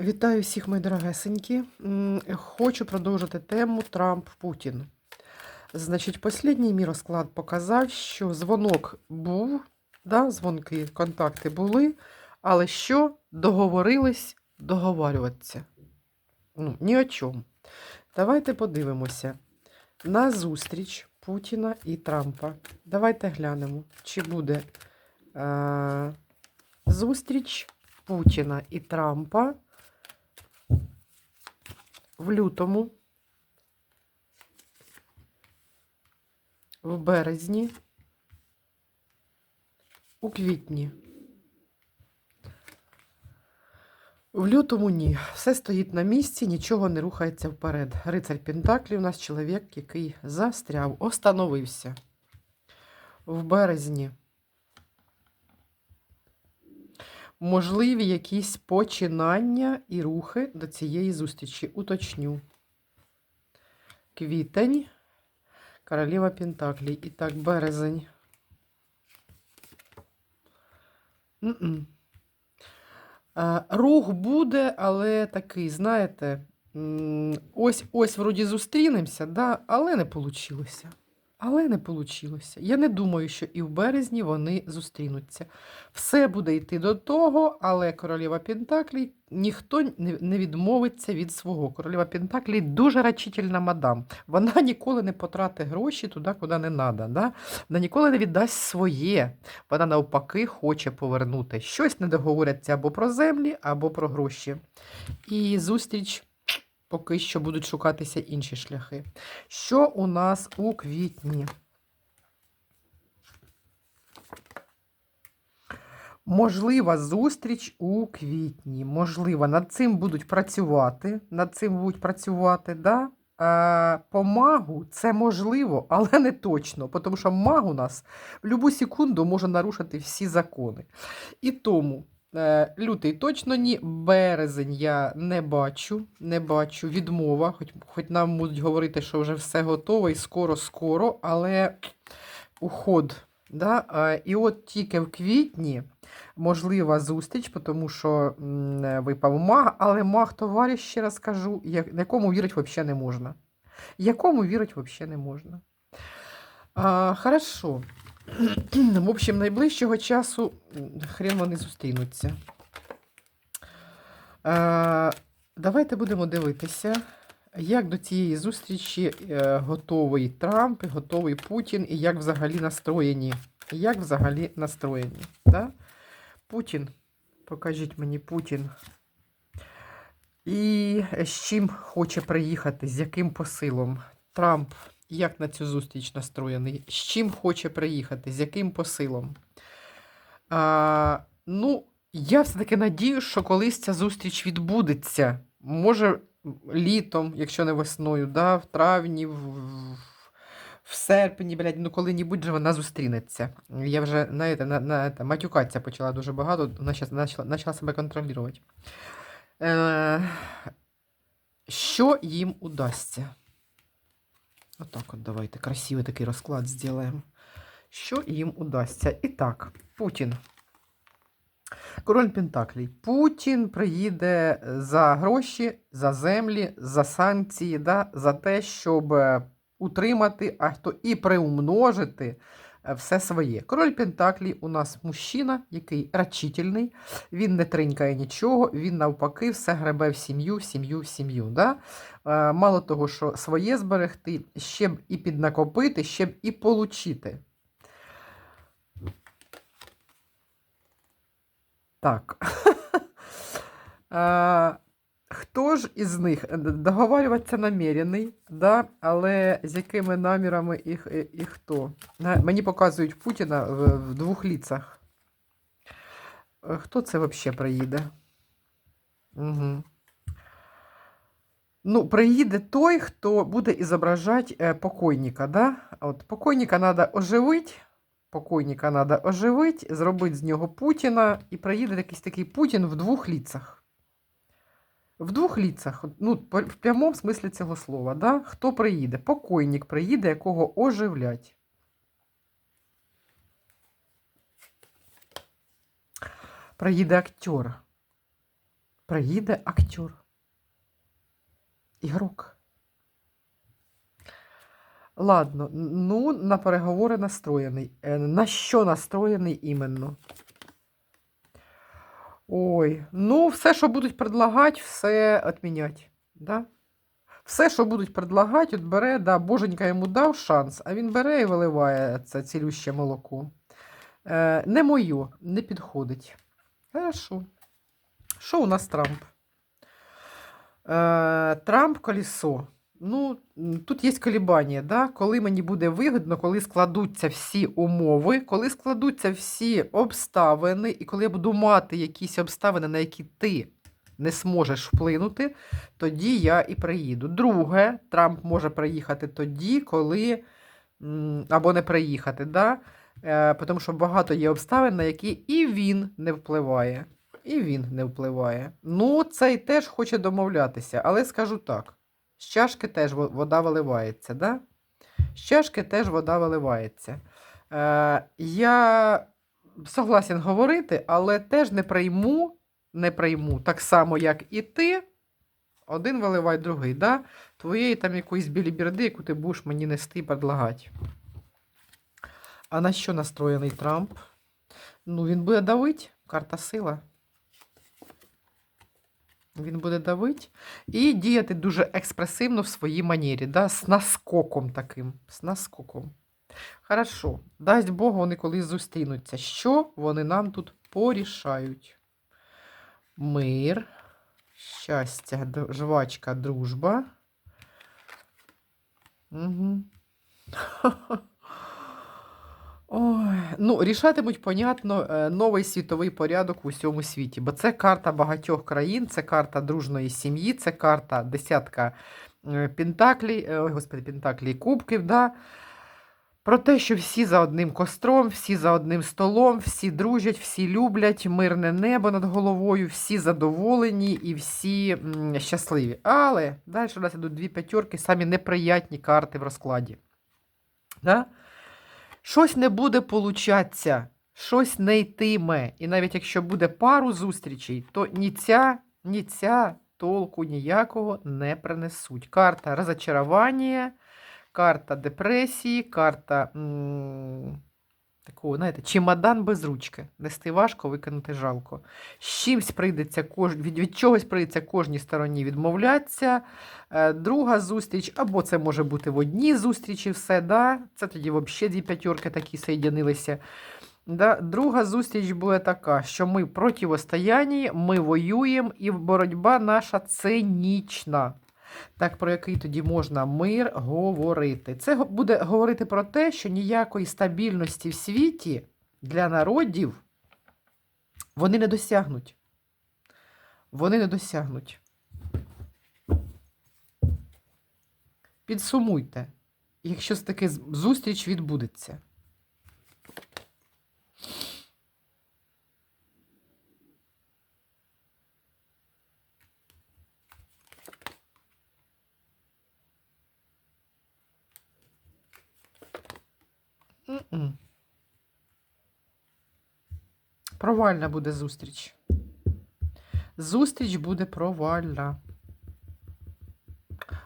Вітаю всіх, мої дорогесенькі. Хочу продовжити тему Трамп-Путін. Значить, останній мій розклад показав, що дзвонок був, да, дзвонки, контакти були, але що договорились договарюватися. Ну, ні о чому. Давайте подивимося на зустріч Путіна і Трампа. Давайте глянемо, чи буде е- зустріч Путіна і Трампа в лютому, в березні, у квітні. В лютому ні. Все стоїть на місці, нічого не рухається вперед. Рицарь Пентаклі у нас чоловік, який застряв, остановився. В березні. Можливі якісь починання і рухи до цієї зустрічі. Уточню. Квітень, королева Пентаклей. І так, березень. М-м. А, Рух буде, але такий, знаєте, ось ось вроді зустрінемося, да, але не вийшло. Але не вийшло. Я не думаю, що і в березні вони зустрінуться. Все буде йти до того, але королева Пентаклі ніхто не відмовиться від свого. Королева Пентаклі дуже рачительна мадам. Вона ніколи не потратить гроші туди, куди не треба. Да? Вона ніколи не віддасть своє. Вона навпаки хоче повернути. Щось не договоряться або про землі, або про гроші. І зустріч. Поки що будуть шукатися інші шляхи. Що у нас у квітні? Можлива зустріч у квітні. Можливо, над цим будуть працювати. Над цим будуть працювати, да? Е, по магу це можливо, але не точно, тому що маг у нас в будь-яку секунду може нарушити всі закони. І тому лютий точно ні, березень я не бачу, не бачу відмова, хоч, хоч нам будуть говорити, що вже все готово і скоро-скоро, але уход. Да? Е, і от тільки в квітні можлива зустріч, тому що випав маг, але маг товариш, ще раз кажу, якому вірити взагалі не можна. Якому вірити взагалі не можна. А, хорошо. В общем, найближчого часу хрен вони зустрінуться. А, давайте будемо дивитися, як до цієї зустрічі е, готовий Трамп, готовий Путін, і як взагалі настроєні. Як взагалі настроєні. Да? Путін, покажіть мені Путін. І з чим хоче приїхати, з яким посилом. Трамп як на цю зустріч настроєний? З чим хоче приїхати, з яким посилом? А, ну, я все-таки надію, що колись ця зустріч відбудеться. Може, літом, якщо не весною, да, в травні, в, в- серпні, блядь, ну коли-небудь же вона зустрінеться. Я вже, знаєте, на, на, на, матюкатися почала дуже багато, вона почала себе контролювати. Е, що їм удасться? Отак от давайте красивий такий розклад зробимо. Що їм удасться? І так, Путін. Король Пентаклій. Путін приїде за гроші, за землі, за санкції, да, за те, щоб утримати, а то і приумножити все своє. Король Пентаклі у нас мужчина, який рачительний, він не тринькає нічого, він навпаки все гребе в сім'ю, в сім'ю, в сім'ю. Да? Е, Мало того, що своє зберегти, ще б і піднакопити, ще б і получити. Так. Е, Хто ж із них Д- договарюватися намірений, да? але з якими намірами і, і, і хто? Мені показують Путіна в, в двох ліцах. Е, Хто це взагалі приїде? Угу. Ну, приїде той, хто буде ізображати е, покойника, да? От покойника треба оживити, покойника треба оживити, зробити з нього Путіна, і приїде якийсь такий Путін в двох ліцах. В двох ліцах, ну, в прямому смислі цього слова, да? хто приїде? Покойник приїде, якого оживлять. Приїде актер. приїде актер. Ігрок. Ладно, ну, на переговори настроєний. Е, На що настроєний іменно? Ой, ну, все, що будуть предлагати, все відмінять. Да? Все, що будуть предлагати, от бере, да, боженька йому дав шанс, а він бере і виливає це цілюще молоко. Е, не моє, не підходить. Хорошо. Що у нас Трамп? Е, Трамп колесо. Ну, тут є колебання, да? коли мені буде вигідно, коли складуться всі умови, коли складуться всі обставини, і коли я буду мати якісь обставини, на які ти не зможеш вплинути, тоді я і приїду. Друге, Трамп може приїхати тоді, коли або не приїхати, да? е, тому що багато є обставин, на які і він не впливає. І він не впливає. Ну, цей теж хоче домовлятися, але скажу так: з чашки теж вода виливається, да? З чашки теж вода виливається. Е, я согласен говорити, але теж не прийму, не прийму, так само, як і ти. Один виливай другий, да? Твоєї там якоїсь біліберди, яку ти будеш мені нести і предлагати. А на що настроєний Трамп? Ну, він буде давити, карта сила. Він буде давити і діяти дуже експресивно в своїй манері, да? з наскоком таким. З наскоком. Хорошо. Дасть Бог, вони колись зустрінуться. Що вони нам тут порішають? Мир, щастя, жвачка, дружба. Угу. Ой, ну, рішатимуть, понятно, е, новий світовий порядок у всьому світі, бо це карта багатьох країн, це карта дружної сім'ї, це карта десятка е, пентаклей, е, ой, господи, пентаклей кубків, да? Про те, що всі за одним костром, всі за одним столом, всі дружать, всі люблять, мирне небо над головою, всі задоволені і всі щасливі. Але далі у нас ідуть дві п'ятерки, самі неприятні карти в розкладі. Да? Щось не буде получатися, щось не йтиме. І навіть якщо буде пару зустрічей, то ні ця, ні ця толку ніякого не принесуть. Карта розочарування, карта депресії, карта м, такого, знаєте, чемодан без ручки. Нести важко, викинути жалко. З чимсь прийдеться кож... від, від чогось прийдеться кожній стороні відмовлятися. Е, Друга зустріч, або це може бути в одній зустрічі все, да? це тоді взагалі дві п'ятерки такі соєдинилися. Да? Друга зустріч буде така, що ми противостоянні, ми воюємо, і боротьба наша цинічна. Так, про який тоді можна мир говорити? Це буде говорити про те, що ніякої стабільності в світі для народів вони не досягнуть. Вони не досягнуть. Підсумуйте, якщо таки зустріч відбудеться. Провальна буде зустріч. Зустріч буде провальна.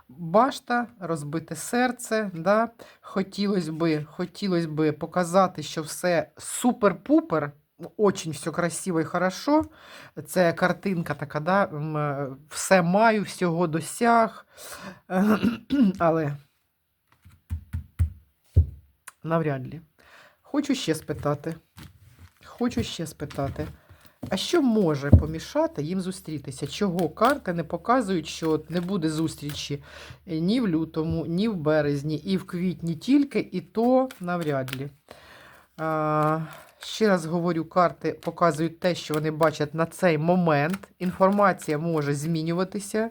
Башта, розбите серце, да? хотілося би, хотілось би показати, що все супер-пупер, очень все красиво і хорошо. Це картинка така, да? е, все маю, всього досяг. Але навряд ли. Хочу ще спитати. Хочу ще спитати. А що може помішати їм зустрітися? Чого карти не показують, що не буде зустрічі ні в лютому, ні в березні, і в квітні тільки, і то навряд ли. А, ще раз говорю, карти показують те, що вони бачать на цей момент. Інформація може змінюватися.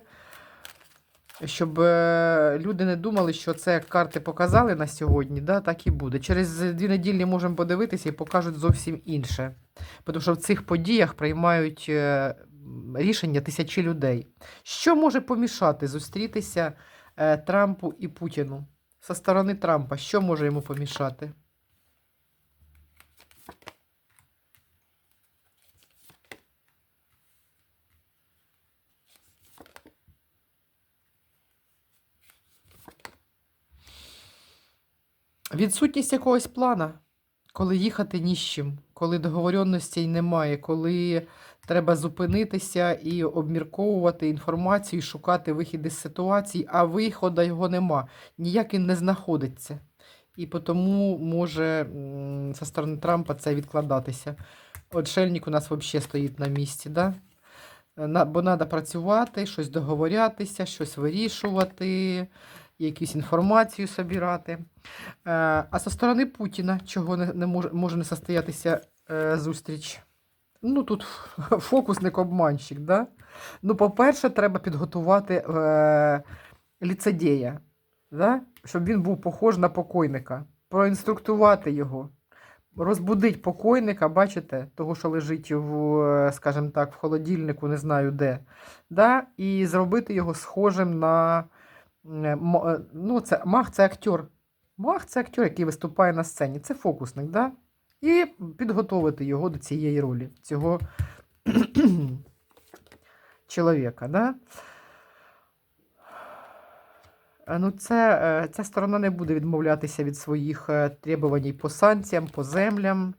Щоб е, люди не думали, що це карти показали на сьогодні, да, так і буде. Через дві неділі можемо подивитися і покажуть зовсім інше. Тому що в цих подіях приймають е, рішення тисячі людей. Що може помішати зустрітися е, Трампу і Путіну? Со сторони Трампа, що може йому помішати? Відсутність якогось плана, коли їхати ні з чим, коли договоренностей немає, коли треба зупинитися і обмірковувати інформацію, шукати вихід із ситуації, а виходу його нема. Ніяк він не знаходиться. І тому може зі сторони Трампа це відкладатися. От Шельник у нас взагалі стоїть на місці, да? Е, бо треба працювати, щось договорятися, щось вирішувати, якусь інформацію собирати. Е, а зі сторони Путіна, чого не, може, може не состоятися е, зустріч? Ну, тут фокусник-обманщик, да? Ну, по-перше, треба підготувати е, ліцедея, да? щоб він був похож на покойника, проінструктувати його, розбудити покойника, бачите, того, що лежить в, е, скажімо так, в холодильнику, не знаю де, да? і зробити його схожим на. Е, е, Ну, це, маг це актер. Маг це актер, який виступає на сцені. Це фокусник, да? І підготовити його до цієї ролі, цього чоловіка. Да? Е, Ну, це, ця сторона не буде відмовлятися від своїх требувань по санкціям, по землям.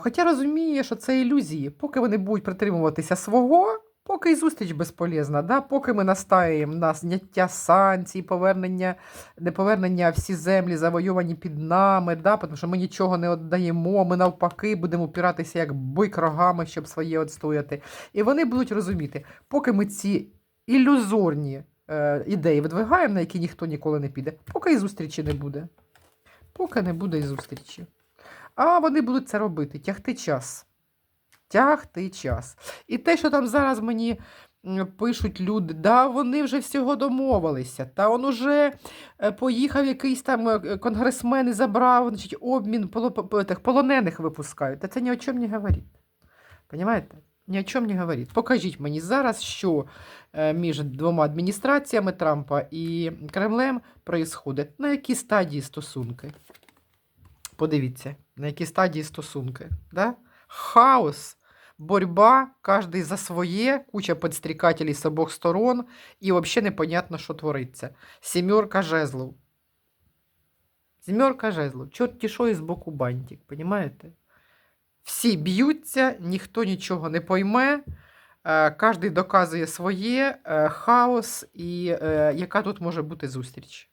Хоча розуміє, що це ілюзії. Поки вони будуть притримуватися свого, поки і зустріч безполезна. Да? Поки ми настаємо на зняття санкцій, повернення, не повернення всі землі завойовані під нами, да? тому що ми нічого не віддаємо, ми навпаки будемо опиратися як бик рогами, щоб своє відстояти. І вони будуть розуміти, поки ми ці ілюзорні е, ідеї видвигаємо, на які ніхто ніколи не піде, поки і зустрічі не буде. Поки не буде і зустрічі. А вони будуть це робити, тягти час. Тягти час. І те, що там зараз мені пишуть люди, да, вони вже всього домовилися. Та он уже е, поїхав якийсь там е, конгресмен і забрав значить, обмін полонених випускають. Та це ні о чому не говорить. Понимаєте? Ні о чому не говорить. Покажіть мені зараз, що е, між двома адміністраціями Трампа і Кремлем происходить. На якій стадії стосунки? Подивіться, на якій стадії стосунки. Да? Хаос, боротьба, кожен за своє, куча підстрікателів з обох сторон, і взагалі непонятно, що твориться. Сімерка жезлов. Сімерка жезлов. Чорті що із боку бантик, понімаєте? Всі б'ються, ніхто нічого не пойме, е, кожен доказує своє, е, хаос, і е, яка тут може бути зустріч.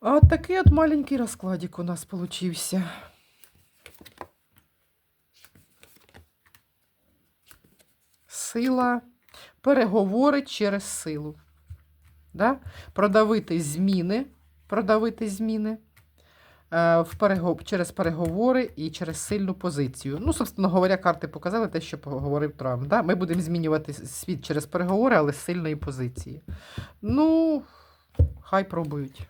От такий от маленький розкладик у нас получився. Сила, переговори через силу. Да? Продавити зміни, продавити зміни е, в перего... через переговори і через сильну позицію. Ну, собственно говоря, карти показали те, що говорив Трамп. Да? Ми будемо змінювати світ через переговори, але з сильної позиції. Ну, хай пробують.